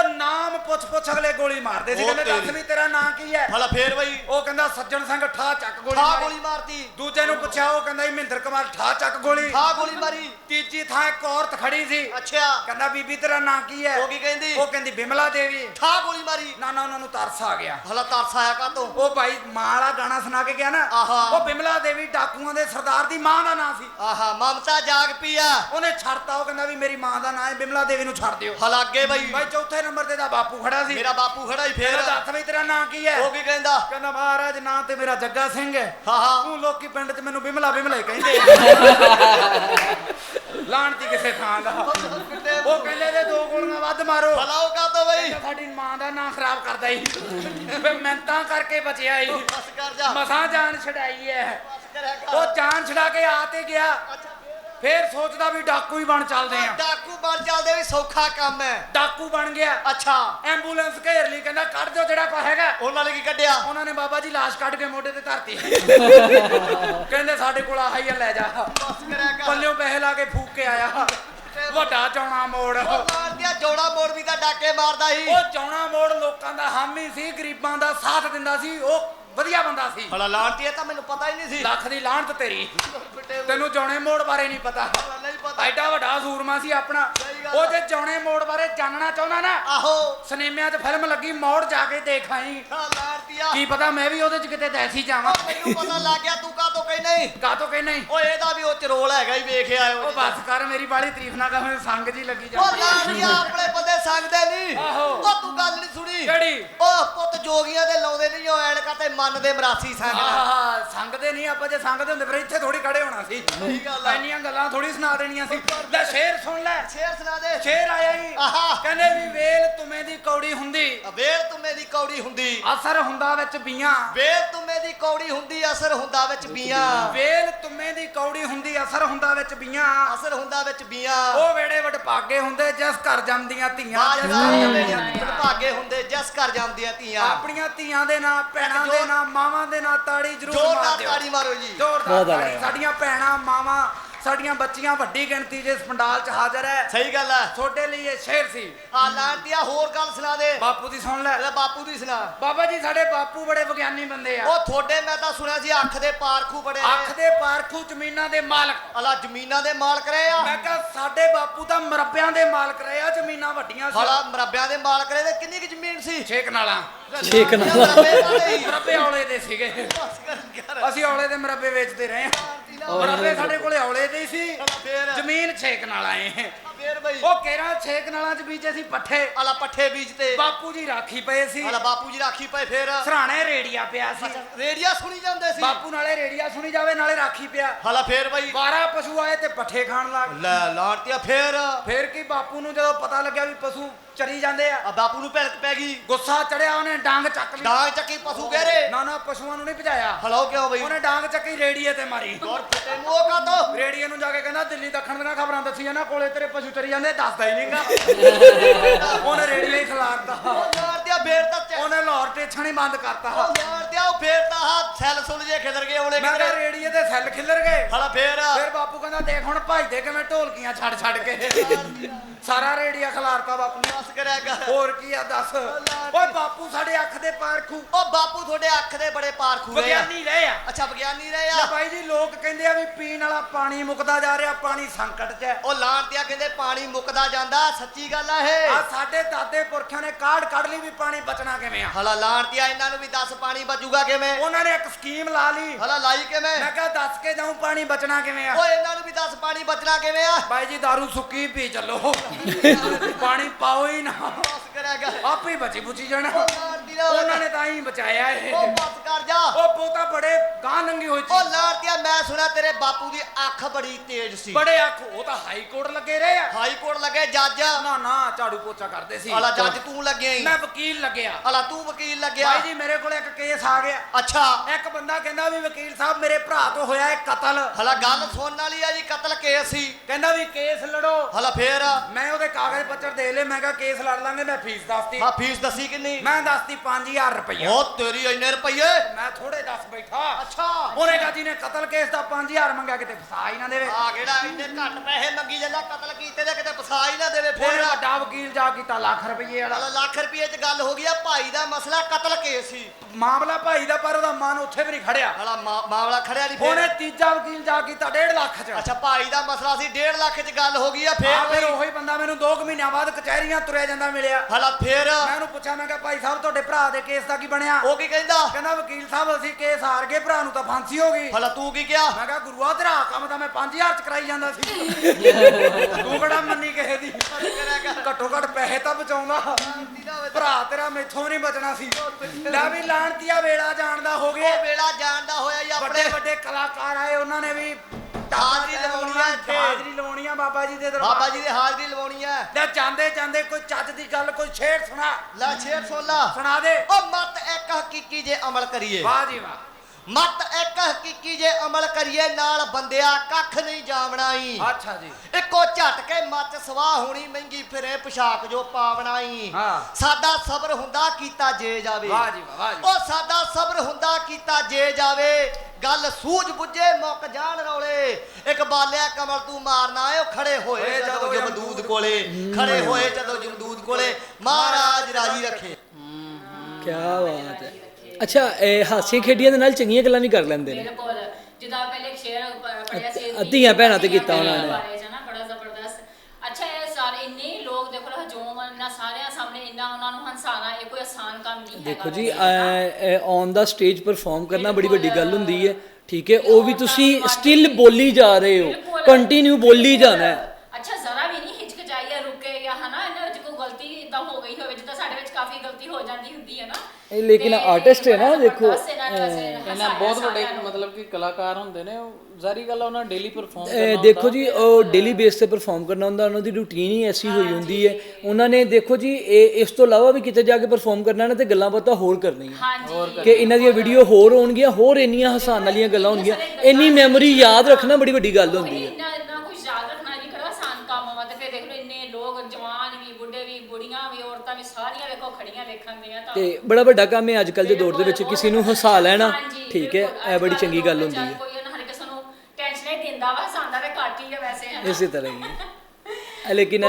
ਉਹ ਨਾਮ ਪੁੱਛ ਪੁੱਛ ਅਗਲੇ ਗੋਲੀ ਮਾਰਦੇ ਸੀ ਉਹ ਕਹਿੰਦੇ ਦੱਸ ਤੇਰੀ। ਵੀ ਤੇਰਾ ਨਾਂ ਕੀ ਹੈ? ਹਲਾ ਫੇਰ ਬਈ। ਉਹ ਕਹਿੰਦਾ ਸੱਜਣ ਸਿੰਘ ਠਾ ਚੱਕ ਗੋਲੀ ਠਾ ਮਾਰੀ। ਗੋਲੀ ਮਾਰਤੀ। ਦੂਜੇ ਨੂੰ ਪੁੱਛਿਆ ਉਹ ਕਹਿੰਦਾ ਜੀ ਮਹਿੰਦਰ ਕੁਮਾਰ ਠਾ ਚੱਕ ਗੋਲੀ। ਠਾ ਗੋਲੀ ਮਾਰੀ। ਤੀਜੀ ਥਾਂ ਇੱਕ ਔਰਤ ਖੜੀ ਸੀ। ਅੱਛਾ। ਕਹਿੰਦਾ ਬੀਬੀ ਤੇਰਾ ਨਾਂ ਕੀ ਹੈ? ਉਹ ਕੀ ਕਹਿੰਦੀ? ਉਹ ਕਹਿੰਦੀ ਬਿਮਲਾ ਦੇਵੀ। ਠਾ ਗੋਲੀ ਮਾਰੀ। ਨਾ ਨਾ ਉਹਨਾਂ ਨੂੰ ਤਰਸ ਆ ਗਿਆ। ਹਲਾ ਤਰਸ ਆਇਆ ਕਾਤੋਂ ਉਹ ਭਾਈ ਮਾਂ ਵਾਲਾ ਗਾਣਾ ਸੁਣਾ ਕੇ ਗਿਆ ਨਾ। ਆਹਾ। ਉਹ ਬਿਮਲਾ ਦੇਵੀ ਡਾਕੂਆਂ ਦੇ ਸਰਦਾਰ ਦੀ ਮਾਂ ਦਾ ਨਾਂ ਸੀ। ਆਹਾ ਮਮਤਾ ਜਾਗ ਪੀਆ ਉਹਨੇ ਛੱਡਤਾ। ਉਹ ਕਹਿੰਦਾ ਵੀ ਮੇਰੀ ਮਾਂ ਦਾ ਨਾਂ ਹੈ ਬਿਮਲਾ ਦੇਵੀ ਨੂੰ ਛੱਡ ਦਿਓ। ਹਲਾ ਅੱਗੇ ਬਈ। ਭਾਈ ਚੌਥੇ ਨੰਬਰ ਤੇ ਦਾ ਬਾਪੂ ਖੜਾ ਸੀ। ਮੇਰਾ ਬਾਪੂ ਖੜਾ ਹੀ ਫੇਰ? ਦੱਸ ਵੀ ਤੇਰਾ ਨਾਂ ਕੀ ਹੈ? ਉਹ ਕੀ ਕਹਿੰਦਾ? ਕਹਿੰਦਾ ਮਹਾਰਾਜ ਨਾਂ ਤੇ ਮੇਰਾ ਜੱਗਾ ਸਿੰਘ ਹੈ। ਹਾਂ ਹਾਂ। ਤੂੰ ਲੋਕੀ ਪਿੰਡ 'ਚ ਮੈਨੂੰ ਬਿਮਲਾ ਬਿਮਲਾ ਹੀ ਕਹਿੰਦੇ। ਲਾਣਤੀ ਕਿਸੇ ਥਾਂ ਦਾ। ਉਹ ਕਹਿੰਦੇ ਤੇ ਦੋ ਗੋਲੀਆਂ ਵੱਧ ਮਾਰੋ। ਹਲਾਓ ਕਾਤੋਂ ਬਈ? ਕਹਿੰਦਾ ਸਾਡੀ ਮਾਂ ਦਾ ਨਾਂ ਖਰਾਬ ਕਰਦਾ ਹੀ ਫੇ ਮਿੰਤਾਂ ਕਰਕੇ ਬਚਿਆ ਹੀ ਬਸ ਕਰ ਜਾ। ਮਸਾਂ ਜਾਨ ਛਡਾਈ ਹੈ ਉਹ ਜਾਨ ਛਡਾ ਕੇ ਆ ਤੇ ਗਿਆ। ਅੱਛਾ। ਫੇਰ ਸੋਚਦਾ ਵੀ ਡਾਕੂ ਹੀ ਬਣ ਚੱਲਦੇ ਆ। ਡਾਕੂ ਬਣ ਚੱਲਦੇ ਵੀ ਸੌਖਾ ਕੰਮ ਹੈ। ਡਾਕੂ ਬਣ ਗਿਆ। ਅੱਛਾ। ਐਂਬੂਲੈਂਸ ਘੇਰ ਲਈ ਕਹਿੰਦਾ ਕੱਢ ਦਿਓ ਜਿਹੜਾ ਕੋ ਹੈਗਾ। ਉਹਨਾਂ ਨੇ ਕੀ ਕੱਢਿਆ? ਉਹਨਾਂ ਨੇ ਬਾਬਾ ਜੀ ਲਾਸ਼ ਕੱਢ ਕੇ ਮੋਢੇ ਤੇ ਧਰਤੀ। ਕਹਿੰਦੇ ਸਾਡੇ ਕੋਲ ਆਹੀ ਆ ਲੈ ਜਾ। ਬਸ ਕਰਿਆ ਕਰ। ਪੱਲਿਓਂ ਪੈਸੇ ਲਾ ਕੇ ਫੂਕ ਕੇ ਆਇਆ। ਵੱਡਾ ਚੌਣਾ ਮੋੜ। ਉਹ ਮਾਰਦਿਆ ਜੋੜਾ ਮੋੜ ਵੀ ਤਾਂ ਡਾਕੇ ਮਾਰਦਾ ਸੀ। ਉਹ ਚੌਣਾ ਮੋੜ ਲੋਕਾਂ ਦਾ ਹਾਮੀ ਸੀ ਗਰੀਬਾਂ ਦਾ ਸਾਥ ਦਿੰਦਾ ਸੀ। ਉਹ ਵਧੀਆ ਬੰਦਾ ਸੀ। ਹਲਾ ਲਾਂਟੀ ਤਾਂ ਮੈਨੂੰ ਪਤਾ ਹੀ ਨਹੀਂ ਸੀ। ਲੱਖ ਦੀ ਲਾਹਣਤ ਤੇਰੀ। ਤੈਨੂੰ ਜੌਣੇ ਮੋੜ ਬਾਰੇ ਨਹੀਂ ਪਤਾ। ਨਹੀਂ ਪਤਾ। ਐਡਾ ਵੱਡਾ ਸੂਰਮਾ ਸੀ ਆਪਣਾ। ਗੱਲ ਉਹ ਜੇ ਜੌਣੇ ਮੋੜ ਬਾਰੇ ਜਾਣਨਾ ਚਾਹੁੰਦਾ ਨਾ ਆਹੋ। ਸਿਨੇਮਿਆਂ 'ਚ ਫਿਲਮ ਲੱਗੀ ਮੋੜ ਜਾ ਕੇ ਦੇਖ ਆਈ। ਹਾਂ ਲਾਂਟੀਆ ਕੀ ਪਤਾ ਮੈਂ ਵੀ ਉਹਦੇ 'ਚ ਕਿਤੇ ਦੈਸੀ ਜਾਵਾਂ। ਮੈਨੂੰ ਪਤਾ ਲੱਗ ਗਿਆ ਤੂੰ ਕਾਤੋਂ ਕਹੀ ਨਹੀਂ ਕਾਤੋਂ ਕਹਿ ਨਹੀਂ ਓਏ ਇਹਦਾ ਵੀ ਉਹ ਚ ਰੋਲ ਹੈਗਾ ਹੀ ਵੇਖ ਆਇਓ ਉਹ ਬਸ ਕਰ ਮੇਰੀ ਬਾਲੀ ਤਾਰੀਫ ਨਾ ਕਰ ਮੈਨੂੰ ਸੰਗ ਜੀ ਲੱਗੀ ਉਹ ਜਾਂਦੀ ਲਾਂਟੀਆ ਆਪਣੇ ਬੰਦੇ ਸੰਗਦੇ ਨਹੀਂ। ਆਹੋ। ਉਹ ਤੂੰ ਗੱਲ ਨਹੀਂ ਸੁਣੀ। ਕਿਹੜੀ? ਉਹ ਪੁੱਤ ਜੋਗੀਆਂ ਦੇ ਲਾਉਂਦੇ ਨਹੀਂ ਉਹ ਐਨਕਾਂ ਤੇ ਮਨ ਦੇ ਮਰਾਸੀ ਸੰਗਦਾ ਆਹਾ ਸੰਗਦੇ ਨਹੀਂ ਆਪਾਂ ਜੇ ਸੰਗਦੇ ਹੁੰਦੇ ਫਿਰ ਇੱਥੇ ਥੋੜੀ ਖੜੇ ਹੋਣਾ ਸੀ। ਸਹੀ ਗੱਲ ਆ। ਇੰਨੀਆਂ ਗੱਲਾਂ ਥੋੜੀ ਸੁਣਾ ਦੇਣੀਆਂ ਸੀ। ਲੈ ਸ਼ੇਰ ਸੁਣ ਲੈ। ਸ਼ੇਰ ਸੁਣਾ ਦੇ ਸ਼ੇਰ ਆਇਆ ਹੀ ਆਹਾ। ਕਹਿੰਦੇ ਵੀ ਵੇਲ ਤੁਮੇ ਦੀ ਕੌੜੀ ਹੁੰਦੀ। ਵੇਲ ਤੁਮੇ ਦੀ ਕੌੜੀ ਹੁੰਦੀ। ਅਸਰ ਹੁੰਦਾ ਵਿੱਚ ਬੀਆਂ। ਵੇਲ ਤੁਮੇ ਦੀ ਕੌੜੀ ਹੁੰਦੀ ਅਸਰ ਹੁੰਦਾ ਵਿੱਚ ਬੀਆਂ। ਵੇਲ ਤੁਮੇ ਦੀ ਕੌੜੀ ਹੁੰਦੀ ਅਸਰ ਹੁੰਦਾ ਵਿੱਚ ਬੀਆਂ। ਅਸਰ ਹੁੰਦਾ ਵਿੱਚ ਬੀਆਂ। ਉਹ ਵੇੜੇ ਵਡਭਾਗੇ ਹੁੰਦੇ ਜਿਸ ਘਰ ਜੰਮਦੀਆਂ ਧੀਆਂ ਜਿਸ ਘਰ ਜੰਮਦੀਆਂ ਭਾਗੇ ਹੁੰਦੇ ਜਿਸ ਘਰ ਜਾਂਦੀਆਂ ਧੀਆਂ। ਆਪਣੀਆਂ ਧੀਆਂ ਦੇ ਨਾਂ ਭੈਣਾਂ ਦੇ ਨਾਂ ਮਾਵਾਂ ਦੇ ਨਾਂ ਤਾੜੀ ਜ਼ਰੂਰ ਮਾਰ ਜ਼ੋਰਦਾਰ ਦਿਓ। ਤਾੜੀ ਮਾਰੋ ਜੀ। ਜ਼ੋਰਦਾਰ ਬਹੁਤ ਤਾੜੀ। ਆਇਆ। ਸਾਡੀਆਂ ਭੈਣਾਂ ਮਾਵਾਂ ਸਾਡੀਆਂ ਬੱਚੀਆਂ ਵੱਡੀ ਗਿਣਤੀ 'ਚ ਇਸ ਪੰਡਾਲ 'ਚ ਹਾਜ਼ਰ ਹੈ। ਸਹੀ ਗੱਲ ਹੈ। ਤੁਹਾਡੇ ਲਈ ਇਹ ਸ਼ੇਰ ਸੀ। ਆ ਲਾਂਟੀਆ ਹੋਰ ਗੱਲ ਸੁਣਾ ਦੇ। ਬਾਪੂ ਦੀ ਸੁਣ ਲੈ। ਇਹਦਾ ਬਾਪੂ ਦੀ ਸੁਣਾ। ਬਾਬਾ ਜੀ ਸਾਡੇ ਬਾਪੂ ਬੜੇ ਵਿਗਿਆਨੀ ਬੰਦੇ ਆ। ਉਹ ਤੁਹਾਡੇ ਮੈਂ ਤਾਂ ਸੁਣਿਆ ਸੀ ਅੱਖ ਦੇ ਪਾਰਖੂ ਬੜੇ ਨੇ। ਅੱਖ ਦੇ ਪਾਰਖੂ ਜ਼ਮੀਨਾਂ ਦੇ ਮਾਲਕ। ਅਲਾ ਜ਼ਮੀਨਾਂ ਦੇ ਮਾਲਕ ਰਹੇ ਆ। ਮੈਂ ਕਿਹਾ ਸਾਡੇ ਬਾਪੂ ਤਾਂ ਮਰੱਬਿਆਂ ਦੇ ਮਾਲਕ ਰਹੇ ਆ ਜ਼ਮੀਨਾਂ ਵੱਡੀਆਂ ਸੀ। ਹਲਾ ਮਰੱਬਿਆਂ ਦੇ ਮਾਲਕ ਰਹੇ ਤੇ ਕਿੰਨੀ ਕੁ ਜ਼ਮੀਨ ਸੀ? ਛੇਕ ਨਾਲਾਂ। ਛੇਕ ਨਾਲਾਂ। ਮਰੱਬੇ ਹੀ। ਔਲੇ ਦੇ ਸੀਗੇ। ਅਸੀਂ ਔਲੇ ਦੇ ਮਰੱਬੇ ਵੇਚਦੇ ਰਹੇ ਆ। ਮਰੱਬੇ ਸਾਡੇ ਕੋਲੇ ਔਲੇ ਦੇ ਹੀ ਸੀ ਫੇਰ। ਜ਼ਮੀਨ ਛੇਕ ਨਾਲ ਆਏ ਫੇਰ ਬਈ। ਉਹ ਕੇਰਾ ਛੇਕ ਨਾਲਾਂ ਚ ਬੀਜੇ ਸੀ? ਪੱਠੇ। ਅਲਾ ਪੱਠੇ ਬੀਜ ਤੇ। ਬਾਪੂ ਜੀ ਰਾਖੀ ਪਏ ਸੀ। ਅਲਾ ਬਾਪੂ ਜੀ ਰਾਖੀ ਪਏ ਫੇਰ। ਸਰਾਣੇ ਰੇੜੀਆ ਪਿਆ ਸੀ। ਰੇਡੀਆ ਸੁਣੀ ਜਾਂਦੇ ਸੀ। ਬਾਪੂ ਨਾਲੇ ਰੇੜੀਆ ਸੁਣੀ ਜਾਵੇ ਨਾਲੇ ਰਾਖੀ ਪਿਆ। ਹਲਾ ਫੇਰ ਬਈ। 12 ਪਸ਼ੂ ਆਏ ਤੇ ਪੱਠੇ ਖਾਣ ਲੱਗ। ਲੈ ਲਾਂਟੀਆ ਫੇਰ। ਫੇਰ ਕੀ ਬਾਪੂ ਨੂੰ ਜਦੋਂ ਪਤਾ ਲੱਗਿਆ ਵੀ ਪਸ਼ੂ ਚਰੀ ਜਾਂਦੇ ਆ। ਬਾਪੂ ਨੂੰ ਭੈਲਕ ਪੈ ਗਈ ਗੁੱਸਾ ਚੜਿਆ ਉਹਨੇ ਡਾਂਗ ਚੱਕ ਲਈ। ਡਾਂਗ ਚੱਕੀ ਪਸ਼ੂ ਗਹਿਰੇ ਨਾ ਨਾ ਪਸ਼ੂਆਂ ਨੂੰ ਨਹੀਂ ਭਜਾਇਆ। ਹਲੋ ਕਿਉਂ ਬਈ? ਉਹਨੇ ਡਾਂਗ ਚੱਕੀ ਰੇੜੀਏ ਤੇ ਮਾਰੀ। ਗੌਰ ਫਟੇ ਨੂੰ ਉਹ ਕਾਤੋ ਰੇੜੀਏ ਨੂੰ ਜਾ ਕੇ ਕਹਿੰਦਾ ਦਿੱਲੀ ਦੱਖਣ ਦੀਆਂ ਖਬਰਾਂ ਦੱਸੀਆਂ ਨਾ ਕੋਲੇ ਤੇਰੇ ਪਸ਼ੂ ਚਰੀ ਜਾਂਦੇ ਦੱਸਦਾ ਹੀ ਨਹੀਂਗਾ ਉਹਨੇ ਰੇੜੀਏ ਹੀ ਖਿਲਾਰਤਾ। ਲਾਂਟੀਆ ਫੇਰ ਤਾਂ ਚੈ- ਉਹਨੇ ਲਾਹੌਰ ਟੇਛਣ ਹੀ ਬੰਦ ਕਰਤਾ। ਉਹ ਲਾਂਟੀਆ ਉਹ ਫੇਰ ਤਾਂ ਹੱਥ ਸੈੱਲ ਸੁੱਲ ਜੇ ਖਿਦਰ ਗਏ ਉਹਨੇ ਮੈਂ ਕਿਹਾ ਕਿਧਰੇ ਰੇੜੀਏ ਤੇ ਸੈੱਲ ਖਿੱਲਰ ਗਏ। ਹਲਾ ਫੇਰ। ਫਿਰ ਬਾਪੂ ਕਹਿੰਦਾ ਦੇਖ ਹੁਣ ਭਜਦੇ ਕਿਵੇਂ ਢੋਲਕੀਆਂ ਛੱਡ ਛੱਡ ਕੇ। ਸਾਰਾ ਰੇੜੀਆ ਖਿਲਾਰਤਾ ਬਾਪੂ ਨੇ। ਬਸ ਕਰਿਆ ਕਰ। ਹੋਰ ਕੀ ਆ ਦੱਸ। ਓਏ ਬਾਪੂ ਸਾਡੇ ਅੱਖ ਦੇ ਪਾਰਖੂ। ਉਹ ਬਾਪੂ ਤੁਹਾਡੇ ਅੱਖ ਦੇ ਬੜੇ ਪਾਰਖੂ ਰਹੇ ਆ। ਵਿਗਿਆਨੀ ਰਹੇ ਆ। ਅੱਛਾ ਵਿਗਿਆਨੀ ਰਹੇ ਲੈ ਆ ਬਾਈ ਜੀ ਲੋਕ ਕਹਿੰਦੇ ਆ ਵੀ ਪੀਣ ਵਾਲਾ ਪਾਣੀ ਮੁੱਕਦਾ ਜਾ ਰਿਹਾ ਪਾਣੀ ਸੰਕਟ 'ਚ ਹੈ। ਉਹ ਲਾਂਟਿਆ ਕਹਿੰਦੇ ਪਾਣੀ ਮੁੱਕਦਾ ਜਾਂਦਾ ਸੱਚੀ ਗੱਲ ਆ ਇਹ। ਆ ਸਾਡੇ ਦਾਦੇ ਪੁਰਖਿਆਂ ਨੇ ਕਾਢ ਕੱਢ ਲਈ ਵੀ ਪਾਣੀ ਬਚਣਾ ਕਿਵੇਂ ਆ। ਹਲਾ ਲਾਂਟਿਆ ਇਹਨਾਂ ਨੂੰ ਵੀ ਦੱਸ ਪਾਣੀ ਬਚੂਗਾ ਕਿਵੇਂ? ਉਹਨਾਂ ਨੇ ਇੱਕ ਸਕੀਮ ਲਾ ਲਈ। ਹਲਾ ਲਾਈ ਕਿਵੇਂ? ਮੈਂ ਕਿਹਾ ਦੱਸ ਕੇ ਜਾਉਂ ਪਾਣੀ ਬਚਣਾ ਕਿਵੇਂ ਆ? ਓਏ ਇਹਨਾਂ ਨੂੰ ਵੀ ਦੱਸ ਪਾਣੀ ਬਚਣਾ ਕਿਵੇਂ ਆ? ਬਾਈ ਜੀ दारू ਸੁੱਕੀ ਪੀ ਚੱਲੋ। ਪਾਣੀ ਪਾਓ ਹੀ ਨਾ। ਬਸ ਕਰਿਆ ਕਰ। ਆਪੇ ਹੀ ਬਚੀ ਬੁਚੀ ਜਾਣਾ। ਉਹਨਾਂ ਨੇ ਤਾਂ ਹੀ ਬਚਾਇਆ ਇਹ। ਉਹ ਬਸ ਕਰ ਜਾ। ਉਹ ਪੋਤਾ ਬੜੇ ਗਾਂ ਨੰਗੀ ਉਹ ਸੀ ਲਾਂਟਿਆ ਮੈਂ ਸੁਣਿਆ ਤੇਰੇ ਬਾਪੂ ਦੀ ਅੱਖ ਬੜੀ ਤੇਜ਼ ਸੀ। ਬੜੇ ਅੱਖ ਉਹ ਤਾਂ ਹਾਈ ਕੋਰਟ ਲੱਗੇ ਰਹੇ ਆ। ਹਾਈ ਕੋਰਟ ਲੱਗੇ ਜੱਜ। ਨਾ ਨਾ ਝਾੜੂ ਪੋਚਾ ਕਰਦੇ ਸੀ। ਹਲਾ ਜੱਜ ਤੂੰ ਲੱਗਿਆ ਹੀ ਮੈਂ ਵਕੀਲ ਲੱਗਿਆ। ਹਲਾ ਤੂੰ ਵਕੀਲ ਲੱਗਿਆ। ਭਾਈ ਜੀ ਮੇਰੇ ਕੋਲ ਇੱਕ ਕੇਸ ਆ ਗਿਆ। ਅੱਛਾ। ਇੱਕ ਬੰਦਾ ਕਹਿੰਦਾ ਵੀ ਵਕੀਲ ਸਾਹਿਬ ਮੇਰੇ ਭਰਾ ਤੋਂ ਹੋਇਆ ਹੈ ਕਤਲ। ਹਲਾ ਗੱਲ ਸੁਣਨ ਵਾਲੀ ਆ ਜੀ ਕਤਲ ਕੇਸ ਸੀ। ਕਹਿੰਦਾ ਵੀ ਕੇਸ ਲੜੋ। ਹਲਾ ਫੇਰ? ਮੈਂ ਉਹਦੇ ਕਾਗਜ਼ ਪੱਤਰ ਦੇ ਲਏ ਮੈਂ ਕਿਹਾ ਕੇਸ ਲੜ ਲਾਂਗੇ ਮੈਂ ਫੀਸ ਦੱਸਤੀ। ਹਾਂ ਫੀਸ ਦੱਸੀ ਕਿੰਨੀ? ਮੈਂ ਦੱਸਤੀ 5000 ਰੁਪਇਆ ਉਹ ਤੇਰੀ ਇੰਨੇ ਰੁਪਈਏ ਮੈਂ ਥੋੜੇ ਦੱਸ ਬੈਠਾ। ਅੱਛਾ। ਉਹਨੇ ਜੀ ਨੇ ਕਤਲ ਕੇਸ ਦਾ 5000 ਮੰਗਿਆ ਕਿਤੇ ਫਸਾ ਹੀ ਨਾ ਦੇਵੇ। ਆ ਕਿਹੜਾ ਇੰਨੇ ਘੱਟ ਪੈਸੇ ਮੰਗੀ ਜਾਂਦਾ ਕਤਲ ਕੀਤੇ ਦੇ ਕਿਤੇ ਫਸਾ ਹੀ ਨਾ ਦੇਵੇ ਉਹਨੇ ਫੇਰ। ਵੱਡਾ ਵਕੀਲ ਜਾ ਕੀਤਾ ਲੱਖ ਰੁਪਏ ਵਾਲਾ। ਲੱਖ ਰੁਪਏ ਚ ਗੱਲ ਹੋ ਗਈ ਆ ਭਾਈ ਦਾ ਮਸਲਾ ਕਤਲ ਕੇਸ ਸੀ। ਮਾਮਲਾ ਭਾਈ ਦਾ ਪਰ ਉਹਦਾ ਮਨ ਉੱਥੇ ਵੀ ਨਹੀਂ ਖੜਿਆ। ਹਲਾ ਮਾਮਲਾ ਖੜਿਆ ਨਹੀਂ ਉਹਨੇ ਫੇਰ। ਤੀਜਾ ਵਕੀਲ ਜਾ ਕੀਤਾ 1.5 ਲੱਖ ਚ। ਅੱਛਾ ਭਾਈ ਦਾ ਮਸਲਾ ਸੀ 1.5 ਲੱਖ ਚ ਗੱਲ ਹੋ ਗਈ ਆ ਫੇਰ ਫਿਰ ਉਹੀ ਬੰਦਾ ਮੈਨੂੰ 2 ਮਹੀਨਿਆਂ ਬਾਅਦ ਕਚਹਿਰੀਆਂ ਤੁਰਿਆ ਜਾਂਦਾ ਮਿਲਿਆ। ਹਲਾ ਫੇਰ ਮੈਂ ਉਹਨੂੰ ਪੁੱਛਿਆ ਮੈਂ ਕਿਹਾ ਭਾਈ ਸਾਹਿਬ ਤੁਹਾਡੇ ਭਰਾ ਦੇ ਕੇਸ ਦਾ ਕੀ ਬਣਿਆ? ਉਹ ਕੀ ਕਹਿੰਦਾ? ਕਹਿੰਦਾ ਵਕੀਲ ਸਾਹਿਬ ਅਸੀਂ ਕੇਸ ਹਾਰ ਗਏ ਭਰਾ ਨੂੰ ਤਾਂ ਫਾਂਸੀ ਹੋ ਗਈ। ਹਲਾ ਤੂੰ ਕੀ ਕਿਹਾ? ਮੈਂ ਕਿਹਾ ਗੁਰੂਆ ਤੇਰਾ ਕੰਮ ਤਾਂ ਮੈਂ 5000 ਚ ਕਰਾਈ ਜਾਂਦਾ ਸੀ। ਤੂੰ ਕਿਹੜਾ ਮੰਨੀ ਕਿਸੇ ਦੀ? ਘੱਟੋ ਘੱਟ ਪੈਸੇ ਤਾਂ ਬਚਾਉਂਦਾ। ਭਰਾ ਤੇਰਾ ਮੈਥੋਂ ਨਹੀਂ ਬਚਣਾ ਸੀ। ਲੈ ਵੀ ਲਾਣਤੀਆ ਵੇਲਾ ਜਾਣਦਾ ਹੋ ਉਹ ਗਿਆ ਵੇਲਾ ਜਾਣਦਾ ਹੋਇਆ ਜੀ ਵੱਡੇ ਆਪਣੇ ਵੱਡੇ ਕਲਾਕਾਰ ਆਏ ਉਹਨਾਂ ਨੇ ਵੀ ਹਾਜ਼ਰੀ ਲਵਾਉਣੀ ਆ ਇੱਥੇ। ਹਾਜ਼ਰੀ ਲਵਾਉਣੀ ਆ ਬਾਬਾ ਜੀ ਦੇ ਦਰਬਾਰ ਬਾਬਾ ਜੀ ਦੇ ਹਾਜ਼ਰੀ ਲਵਾਉਣੀ ਆ। ਲੈ ਜਾਂਦੇ ਜਾਂਦੇ ਕੋਈ ਚੱਜ ਦੀ ਗੱਲ ਕੋਈ ਛੇੜ ਸੁਣਾ। ਲੈ ਛੇੜ ਸੋਲਾ ਸੁਣਾ ਦੇ। ਉਹ ਮਤ ਇੱਕ ਹਕੀਕੀ ਜੇ ਅਮਲ ਕਰੀਏ। ਵਾਹ ਜੀ ਵਾਹ। ਮਤ ਇੱਕ ਹਕੀਕੀ ਜੇ ਅਮਲ ਕਰੀਏ ਨਾਲ ਬੰਦਿਆ ਕੱਖ ਨਹੀਂ ਜਾਵਣਾਈ ਅੱਛਾ ਜੀ। ਇੱਕੋ ਝਟਕੇ ਮੱਚ ਸਵਾਹ ਹੋਣੀ ਮਹਿੰਗੀ ਫਿਰੇ ਪੋਸ਼ਾਕ ਜੋ ਪਾਵਣਾਈ ਹਾਂ। ਸਾਡਾ ਸਬਰ ਹੁੰਦਾ ਕੀਤਾ ਜੇ ਜਾਵੇ। ਵਾਹ ਜੀ ਵਾਹ, ਵਾਹ ਜੀ ਉਹ ਸਾਡਾ ਸਬਰ ਹੁੰਦਾ ਕੀਤਾ ਜੇ ਜਾਵੇ। ਗੱਲ ਸੂਝ ਬੁੱਝੇ ਮੁੱਕ ਜਾਣ ਰੌਲੇ। ਇੱਕ ਬਾਲਿਆ ਕਮਲ ਤੂੰ ਮਾਰਨਾ ਏ ਉਹ ਖੜੇ ਹੋਏ ਜਦੋਂ ਜਮਦੂਦ ਕੋਲੇ ਖੜੇ ਹੋਏ ਜਦੋਂ ਜਮਦੂਦ ਕੋਲੇ। ਮਹਾਰਾਜ ਰਾਜੀ ਰੱਖੇ। ਕੀ ਬਾਤ ਹੈ। ਅੱਛਾ ਇਹ ਹਾਸੇ ਖੇਡੀਆਂ ਦੇ ਨਾਲ ਚੰਗੀਆਂ ਗੱਲਾਂ ਵੀ ਕਰ ਲੈਂਦੇ ਨੇ। ਬਿਲਕੁਲ ਜਿੱਦਾਂ ਪਹਿਲੇ ਇੱਕ ਪੜਿਆ ਸੀ ਅੱਧ- ਅੱਧੀਆਂ ਭੈਣਾਂ ਤੇ ਕੀਤਾ ਉਹਨਾਂ ਨੇ। ਕੰਮ ਨਹੀਂ ਹੈਗਾ ਦੇਖੋ ਜੀ। ਔਨ ਦਾ ਸਟੇਜ ਪਰਫਾਰਮ ਕਰਨਾ ਬੜੀ ਵੱਡੀ ਗੱਲ ਹੁੰਦੀ ਹੈ ਠੀਕ ਹੈ? ਉਹ ਵੀ ਤੁਸੀਂ ਸਟਿਲ ਬੋਲੀ ਜਾ ਰਹੇ ਹੋ। ਕੰਟੀਨਿਊ ਬੋਲੀ ਜਾਣਾ ਹੈ। ਅੱਛਾ ਜ਼ਰਾ ਵੀ ਨਹੀਂ ਹਿਚਕਚਾਈ ਜਾਂ ਰੁਕੇ ਜਾਂ ਹਨਾ ਇਹਨਾਂ ਵਿੱਚ ਕੋਈ ਗਲਤੀ ਇਦਾਂ ਹੋ ਗਈ ਹੋਵੇ ਜਿੱਦਾਂ ਸਾਡੇ ਵਿੱਚ ਕਾਫੀ ਗਲਤੀ ਹੋ ਜਾਂਦੀ ਹੁੰਦੀ ਹੈ ਨਾ। ਇਹ ਲੇਕਿਨ artist ਹੈ ਨਾ, ਦੇਖੋ, ਇਹਨਾਂ ਬਹੁਤ ਵੱਡੇ। ਮਤਲਬ ਕਿ ਕਲਾਕਾਰ ਹੁੰਦੇ ਨੇ ਉਹ ਜ਼ਾਰੀ ਗੱਲ ਆ ਉਹਨਾਂ ਡੇਲੀ ਪਰਫਾਰਮ ਇਹ ਦੇਖੋ ਜੀ ਉਹ ਡੇਲੀ ਬੇਸ ਤੇ ਪਰਫਾਰਮ ਕਰਨਾ ਹੁੰਦਾ ਉਹਨਾਂ ਦੀ ਰੂਟੀਨ ਹੀ ਐਸੀ ਹੋਈ ਹੁੰਦੀ ਹੈ। ਉਹਨਾਂ ਨੇ ਦੇਖੋ ਜੀ ਇਹ ਇਸ ਤੋਂ ਇਲਾਵਾ ਵੀ ਕਿਤੇ ਜਾ ਕੇ ਪਰਫਾਰਮ ਕਰਨਾ ਨਾ ਤੇ ਗੱਲਾਂ ਬਾਤਾਂ ਹੋਰ ਕਰਨੀਆਂ। ਹਾਂਜੀ। ਕਿ ਇਹਨਾਂ ਦੀਆਂ ਵੀਡੀਓ ਹੋਰ ਹੋਣਗੀਆਂ ਹੋਰ ਇੰਨੀਆਂ ਹਸਾਨ ਵਾਲੀਆਂ ਗੱਲਾਂ ਹੋਣਗੀਆਂ। ਇੰਨੀ ਮੈਮਰੀ ਯਾਦ ਰੱਖਣਾ ਬੜੀ ਵੱਡੀ ਗੱਲ ਹੁੰਦੀ ਹੈ ਇੰਨਾ ਇੰਨਾ ਕੁਝ ਯਾਦ ਰੱਖਣਾ ਵੀ ਕਿਹੜਾ ਆਸਾਨ ਕੰਮ ਵਾ ਤੇ ਫਿਰ ਦੇਖ ਲਓ ਇੰਨੇ ਲੋਕ ਜਵਾਨ ਵੀ ਬੁੱਢੇ ਵੀ ਬੁੜੀਆਂ ਵੀ ਔਰਤਾਂ ਵੀ ਸਾਰੀਆਂ ਵੇਖੋ ਖੜੀਆਂ ਦੇਖਣ ਦੀਆਂ ਤਾਂ ਬੜਾ ਵੱਡਾ ਕੰਮ ਹੈ ਅੱਜ ਕੱਲ ਦੇ ਦੌਰ ਦੇ ਵਿੱਚ ਕਿਸੇ ਨੂੰ ਹਸਾ ਲੈਣਾ। ਠੀਕ ਹੈ। ਇਹ ਬੜੀ ਚੰਗੀ ਗੱਲ ਹੁੰਦੀ ਹੈ। ਕੋਈ ਉਹਨਾਂ ਹਰ ਕਿਸੇ ਨੂੰ ਟੈਨਸ਼ਨ ਹੀ ਦਿੰਦਾ ਵਾ ਹਸਾਉਂਦਾ ਤੇ ਘੱਟ ਹੀ ਆ ਵੈਸੇ। ਹਨਾ। ਇਸੇ ਤਰ੍ਹਾਂ ਹੀ ਲੇਕਿਨ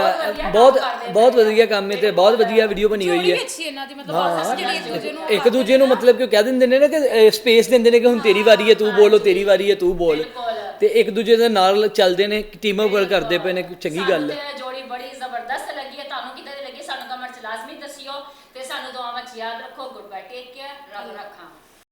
ਬਹੁਤ ਬਹੁਤ ਵਧੀਆ ਕੰਮ ਹੈ ਤੇ ਬਹੁਤ ਵਧੀਆ। ਵੀਡੀਓ ਬਣੀ ਹੋਈ ਹੈ। ਅੱਛੀ ਇਹਨਾਂ ਦੀ ਮਤਲਬ ਆਪਸ ਜਿਹੜੀ ਇੱਕ ਦੂਜੇ ਨੂੰ ਇੱਕ ਦੂਜੇ ਨੂੰ ਮਤਲਬ ਕਿ ਕਹਿ ਦਿੰਦੇ ਨੇ ਨਾ ਕਿ ਸਪੇਸ ਦਿੰਦੇ ਨੇ ਕਿ ਹੁਣ ਤੇਰੀ ਵਾਰੀ ਹੈ ਤੂੰ ਬੋਲੋ ਤੇਰੀ ਵਾਰੀ ਹੈ ਤੂੰ ਬੋਲ। ਤੇ ਇੱਕ ਦੂਜੇ ਦੇ ਨਾਲ ਚੱਲਦੇ ਨੇ ਟੀਮ ਅਪ ਕਰਦੇ ਪਏ ਨੇ ਚੰਗੀ ਗੱਲ ਹੈ।